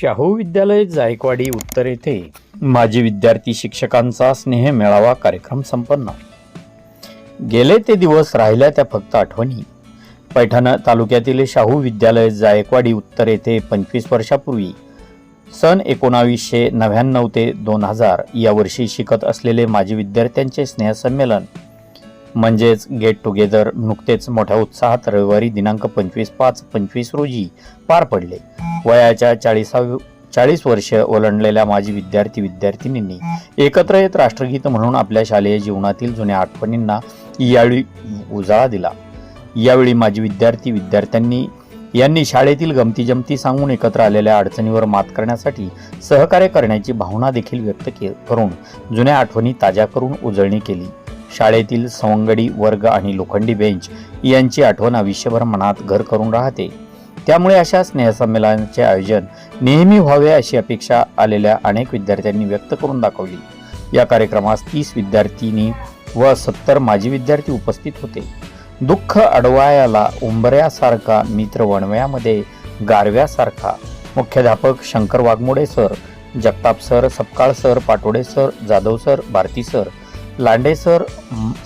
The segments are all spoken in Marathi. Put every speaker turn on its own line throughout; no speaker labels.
शाहू विद्यालय जायकवाडी उत्तर येथे माजी विद्यार्थी शिक्षकांचा स्नेह मेळावा कार्यक्रम संपन्न. गेले ते दिवस राहिल्या त्या फक्त आठवणी. पैठण तालुक्यातील शाहू विद्यालय जायकवाडी उत्तर येथे पंचवीस वर्षापूर्वी सन एकोणावीसशे नव्याण्णव ते दोन हजार या वर्षी शिकत असलेले माजी विद्यार्थ्यांचे स्नेहसंमेलन म्हणजेच गेट टुगेदर नुकतेच मोठ्या उत्साहात रविवारी दिनांक पंचवीस पाच पंचवीस रोजी पार पडले. वयाच्या चाळीसाव चाळीस वर्ष ओलांडलेल्या माजी विद्यार्थी विद्यार्थिनींनी एकत्र येत राष्ट्रगीत म्हणून आपल्या शालेय जीवनातील जुन्या आठवणींना यावेळी उजाळा दिला. यावेळी माजी विद्यार्थी विद्यार्थ्यांनी यांनी शाळेतील गमती जमती सांगून एकत्र आलेल्या अडचणीवर मात करण्यासाठी सहकार्य करण्याची भावना देखील व्यक्त के करून जुन्या आठवणी ताज्या करून उजळणी केली. शाळेतील सवंगडी वर्ग आणि लोखंडी बेंच यांची आठवण आयुष्यभर मनात घर करून राहते. त्यामुळे अशा स्नेहसंमेलनाचे आयोजन नेहमी व्हावे अशी अपेक्षा आलेल्या अनेक विद्यार्थ्यांनी व्यक्त करून दाखवली. या कार्यक्रमास तीस विद्यार्थिनी व सत्तर माजी विद्यार्थी उपस्थित होते. दुःख अडवायाला उंबऱ्यासारखा मित्र वणव्यामध्ये गारव्यासारखा मुख्याध्यापक Shankar Waghmode sir Jagtap sir Sapkal sir Patode sir Jadhav sir Bharati sir Lande sir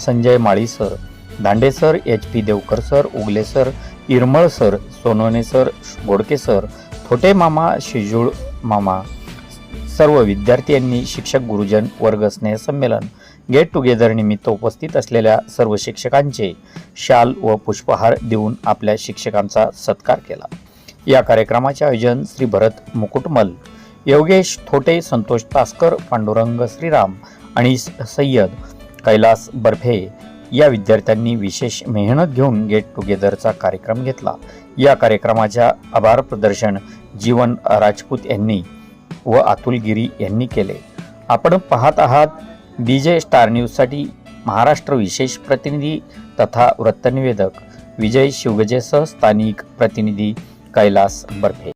Sanjay Mali sir Dande sir H P Deokar sir Ugale sir Iramal sir Sonone sir Godke sir Thote मामा शिजूळ मामा. सर्व विद्यार्थी यांनी शिक्षक गुरुजन वर्ग स्नेह संमेलन गेट टुगेदर निमित्त उपस्थित असलेल्या सर्व शिक्षकांचे शाल व पुष्पहार देऊन आपल्या शिक्षकांचा सत्कार केला. या कार्यक्रमाचे आयोजन श्री भरत मुकुटमल योगेश थोटे संतोष तासकर पांडुरंग श्रीराम आणि स- सय्यद कैलास बर्फे या विद्यार्थ्यांनी विशेष मेहनत घेऊन गेट टुगेदरचा कार्यक्रम घेतला. या कार्यक्रमाच्या आभार प्रदर्शन जीवन राजपूत यांनी व अतुल गिरी यांनी केले. आपण पाहत आहात डी जे स्टार न्यूजसाठी महाराष्ट्र विशेष प्रतिनिधी तथा वृत्तनिवेदक विजय शिवगजेसह स्थानिक प्रतिनिधी कैलास बर्फे.